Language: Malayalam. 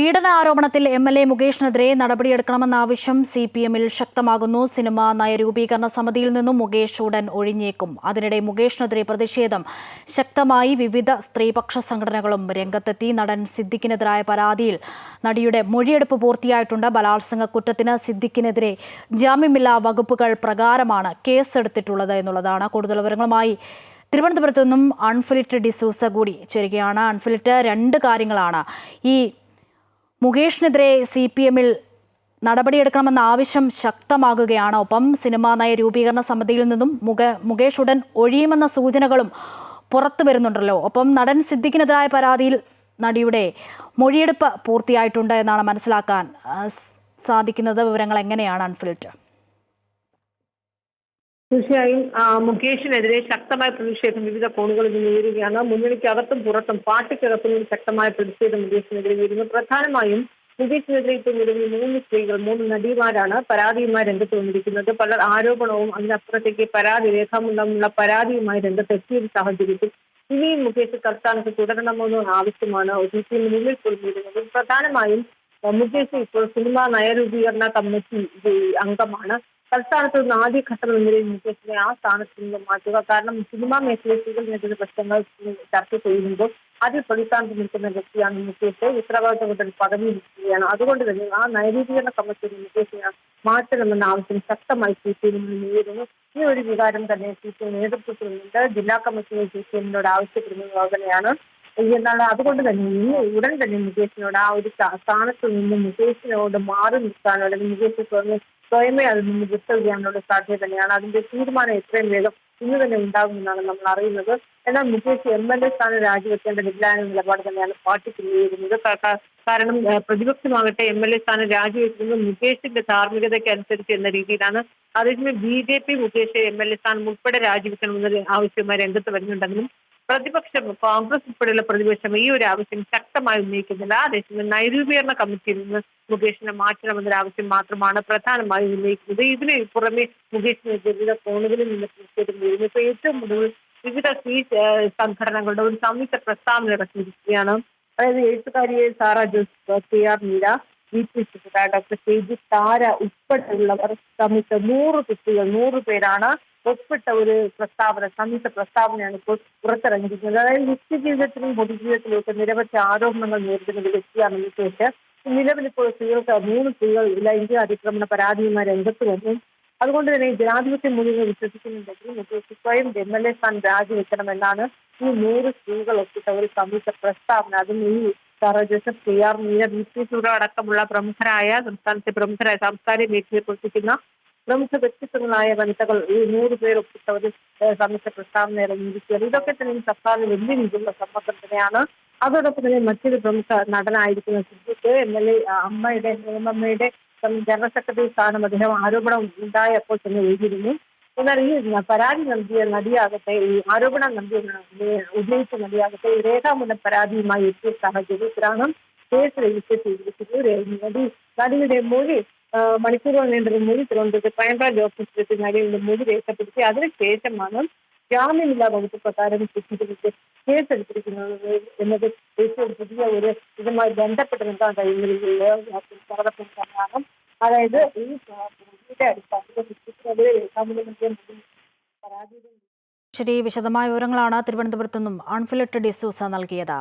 പീഡന ആരോപണത്തിൽ എം എൽ എ മുകേഷിനെതിരെ നടപടിയെടുക്കണമെന്ന ആവശ്യം സി പി എമ്മിൽ ശക്തമാകുന്നു. സിനിമ നയരൂപീകരണ സമിതിയിൽ നിന്നും മുകേഷ് ഉടൻ ഒഴിഞ്ഞേക്കും. അതിനിടെ മുകേഷിനെതിരെ പ്രതിഷേധം. ശക്തമായി വിവിധ സ്ത്രീപക്ഷ സംഘടനകളും രംഗത്തെത്തി നടൻ സിദ്ദിഖിനെതിരായ പരാതിയിൽ നടിയുടെ മൊഴിയെടുപ്പ് പൂർത്തിയായിട്ടുണ്ട്. ബലാത്സംഗ കുറ്റത്തിന് സിദ്ദിഖിനെതിരെ ജാമ്യമില്ലാ വകുപ്പുകൾ പ്രകാരമാണ് കേസെടുത്തിട്ടുള്ളത് എന്നുള്ളതാണ്. കൂടുതൽ വിവരങ്ങളുമായി തിരുവനന്തപുരത്തു നിന്നും അൺഫിലിറ്റ് ഡിസൂസ കൂടി ചേരുകയാണ്. അൺഫിലിറ്റ് രണ്ട് കാര്യങ്ങളാണ്. ഈ മുകേഷിനെതിരെ സി പി എമ്മിൽ നടപടിയെടുക്കണമെന്ന ആവശ്യം ശക്തമാകുകയാണ്. ഒപ്പം സിനിമാ നയ രൂപീകരണ സമിതിയിൽ നിന്നും മുക മുകേഷ് ഉടൻ ഒഴിയുമെന്ന സൂചനകളും പുറത്തു വരുന്നുണ്ടല്ലോ. ഒപ്പം നടൻ സിദ്ദിഖിനെതിരായ പരാതിയിൽ നടിയുടെ മൊഴിയെടുപ്പ് പൂർത്തിയായിട്ടുണ്ട് എന്നാണ് മനസ്സിലാക്കാൻ സാധിക്കുന്നത്. വിവരങ്ങൾ എങ്ങനെയാണ് അൺഫിൽറ്റ് തീർച്ചയായും മുകേഷിനെതിരെ ശക്തമായ പ്രതിഷേധം വിവിധ കോണുകളിൽ നിന്ന് ഉയരുകയാണ്. മുന്നണിക്കകത്തും പുറത്തും പാർട്ടിക്കകത്തും ശക്തമായ പ്രതിഷേധം മുകേഷിനെതിരെ ഉയരുന്നു. പ്രധാനമായും മുകേഷിനെതിരെ ഇപ്പോൾ നിലവിൽ മൂന്ന് സ്ത്രീകൾ മൂന്ന് നടിമാരാണ് പരാതിയുമായി രംഗത്ത് വന്നിരിക്കുന്നത്. പല ആരോപണവും അതിനപ്പുറത്തേക്ക് പരാതി രേഖാമൂലമുള്ള പരാതിയുമായി രംഗത്തെത്തിയ ഒരു സാഹചര്യത്തിൽ ഇനിയും മുകേഷ് തൽസ്ഥാനത്ത് തുടരണമെന്ന ആവശ്യമാണ്. സി പി മുന്നിൽ കൊണ്ടുവരുന്നത് പ്രധാനമായും മുകേഷ് ഇപ്പോൾ സിനിമാ നയരൂപീകരണ കമ്മിറ്റി അംഗമാണ്. തൽസ്ഥാനത്ത് നിന്ന് ആദ്യഘട്ടം നിലയിൽ മുകേഷിനെ ആ സ്ഥാനത്ത് നിന്ന് മാറ്റുക. കാരണം സിനിമാ മേഖലയിൽ സ്ത്രീകൾ നേരിടുന്ന പ്രശ്നങ്ങൾ ചർച്ച ചെയ്യുമ്പോൾ അതിൽ പ്രതിസ്ഥാനത്ത് നിൽക്കുന്ന വ്യക്തിയാണ് മുകേഷ്. ഉത്തരവാദിത്വം ഒരു പദവി നിൽക്കുകയാണ് അതുകൊണ്ട് തന്നെ ആ നൈരൂപീകരണ കമ്മിറ്റിയിൽ മുകേഷിനെ മാറ്റണമെന്ന ആവശ്യം ശക്തമായി സി പി എമ്മിൽ ഉയരുന്നു. ഈ ഒരു വികാരം തന്നെ സി പി എം നേതൃത്വത്തിലുണ്ട്. ജില്ലാ കമ്മിറ്റിയെ സി പി എമ്മിനോട് ആവശ്യപ്പെടുന്നത് തന്നെയാണ് എന്താണ് അതുകൊണ്ട് തന്നെ ഇന്ന് ഉടൻ തന്നെ മുകേഷിനോട് ആ ഒരു സ്ഥാ- സ്ഥാനത്ത് നിന്ന് മുകേഷിനോട് മാറി നിൽക്കാനോ അല്ലെങ്കിൽ മുകേഷ് സ്വയം സ്വയമേ അതിൽ നിന്ന് വിട്ടുകയാനുള്ള സാധ്യത തന്നെയാണ്. അതിന്റെ തീരുമാനം എത്രയും വേഗം ഇന്ന് തന്നെ ഉണ്ടാകുമെന്നാണ് നമ്മൾ അറിയുന്നത്. എന്നാൽ മുകേഷ് എം എൽ എ സ്ഥാനം രാജിവെക്കേണ്ടതില്ല എന്ന നിലപാട് തന്നെയാണ് പാർട്ടി ക- കാരണം പ്രതിപക്ഷമാകട്ടെ എം എൽ എ സ്ഥാനം രാജിവെക്കുന്നത് മുകേഷിന്റെ ധാർമ്മികതയ്ക്ക് അനുസരിച്ച് എന്ന രീതിയിലാണ്. അതേസമയം B J P Mukesh M L A സ്ഥാനം ഉൾപ്പെടെ രാജിവെക്കണമെന്ന ആവശ്യമായി രംഗത്ത് വരുന്നുണ്ടെങ്കിലും പ്രതിപക്ഷം കോൺഗ്രസ് ഉൾപ്പെടെയുള്ള പ്രതിപക്ഷം ഈ ഒരു ആവശ്യം ശക്തമായി ഉന്നയിക്കുന്നില്ല. അതേസമയം നൈരൂപീകരണ കമ്മിറ്റിയിൽ നിന്ന് മുകേഷിനെ മാറ്റണമെന്നൊരു ആവശ്യം മാത്രമാണ് പ്രധാനമായി ഉന്നയിക്കുന്നത്. ഇതിന് പുറമെ മുകേഷിന് വിവിധ കോണുകളിൽ നിന്ന് തീർച്ചയായിട്ടും വരുന്നു ഇപ്പൊ ഏറ്റവും ഒടുവിൽ വിവിധ സ്ത്രീ സംഘടനകളുടെ ഒരു സംയുക്ത പ്രസ്താവന ഇറക്കിയിരിക്കുകയാണ്. അതായത് എഴുത്തുകാരിയെ Sara Jose K R Meera V P doctor K G Thara ഉൾപ്പെടെയുള്ളവർ സംയുക്ത നൂറ് കുട്ടികൾ നൂറ് പേരാണ് ഒപ്പിട്ട ഒരു പ്രസ്താവന സംയുക്ത പ്രസ്താവനയാണ് ഇപ്പോൾ പുറത്തിറങ്ങിയിരിക്കുന്നത്. അതായത് നിത്യ ജീവിതത്തിലും പൊതുജീവിതത്തിലും നിരവധി ആരോപണങ്ങൾ നേരിടുന്ന ഒരു വ്യക്തിയാണ് മുകേഷ് നിലവിൽ ഇപ്പോൾ സ്ത്രീകൾക്ക് മൂന്ന് സ്ത്രീകൾ ലൈംഗിക അതിക്രമണ പരാതിയുമായി രംഗത്ത് വന്നു. അതുകൊണ്ട് തന്നെ ജനാധിപത്യ മുഴുവൻ വിശ്വസിക്കുന്നുണ്ടെങ്കിൽ മുകേഷ് സ്വയം എം എൽ എ സ്ഥാനം രാജിവെക്കണമെന്നാണ് ഈ നൂറ് സ്ത്രീകൾ ഒപ്പിട്ട ഒരു സംയുക്ത പ്രസ്താവന. അതും ഈ Sara Joseph K R Meera B P Suhra അടക്കമുള്ള പ്രമുഖരായ സംസ്ഥാനത്തെ പ്രമുഖരായ സാംസ്കാരിക മേഖലയെ പ്രവർത്തിക്കുന്ന പ്രമുഖ വ്യക്തിത്വങ്ങളായ വനിതകൾ ഈ നൂറ് പേർ ഒപ്പിട്ട് ഒരു സമയത്ത് പ്രസ്താവനയുടെ പ്രസ്താവന ഇറങ്ങിയിരിക്കുകയാണ്. ഇതൊക്കെ തന്നെ സർക്കാരിന് വലിയ രീതിയിലുള്ള സമ്മർദ്ദം തന്നെയാണ് അതോടൊപ്പം തന്നെ മറ്റൊരു പ്രമുഖ നടനായിരിക്കുന്ന സിദ്ദിഖ് എം എൽ എ അമ്മയുടെ നിയമമ്മയുടെ ജനറൽ സെക്രട്ടറി സ്ഥാനം അദ്ദേഹം ആരോപണം ഉണ്ടായപ്പോൾ തന്നെ എഴുതിയിരുന്നു. എന്നാൽ ഈ പരാതി നൽകിയ നടിയാകട്ടെ ഈ ആരോപണം നൽകിയ ഉന്നയിച്ച നടിയാകട്ടെ രേഖാമൂലം പരാതിയുമായി എത്തിയ സാഹചര്യത്തിലാണ് കേസ് രജിസ്റ്റർ ചെയ്തിരിക്കുന്നു നടി നടിയുടെ മൊഴി മണിക്കൂറുകൾ നീണ്ടൊരു മൊഴി തിരുവനന്തപുരത്ത് ക്രൈംബ്രാഞ്ച് ഓഫീസിലെത്തി നടിയുടെ മൊഴി രേഖപ്പെടുത്തി അതിനുശേഷമാണ് ജാമ്യമില്ലാ വകുപ്പ് പ്രകാരം സിദ്ധിച്ചിട്ട് കേസെടുത്തിരിക്കുന്നത് എന്നത് ഏറ്റവും പുതിയ ഒരു ഇതുമായി ബന്ധപ്പെട്ട് നിൽക്കാൻ കഴിയുന്നില്ല കാരണം അതായത് ഈ അടിസ്ഥാനത്തിൽ മൊഴി ശരി വിശദമായ വിവരങ്ങളാണ് തിരുവനന്തപുരത്തു നിന്നും അൺഫിലിറ്റ് ഡിസൂസ നൽകിയത്.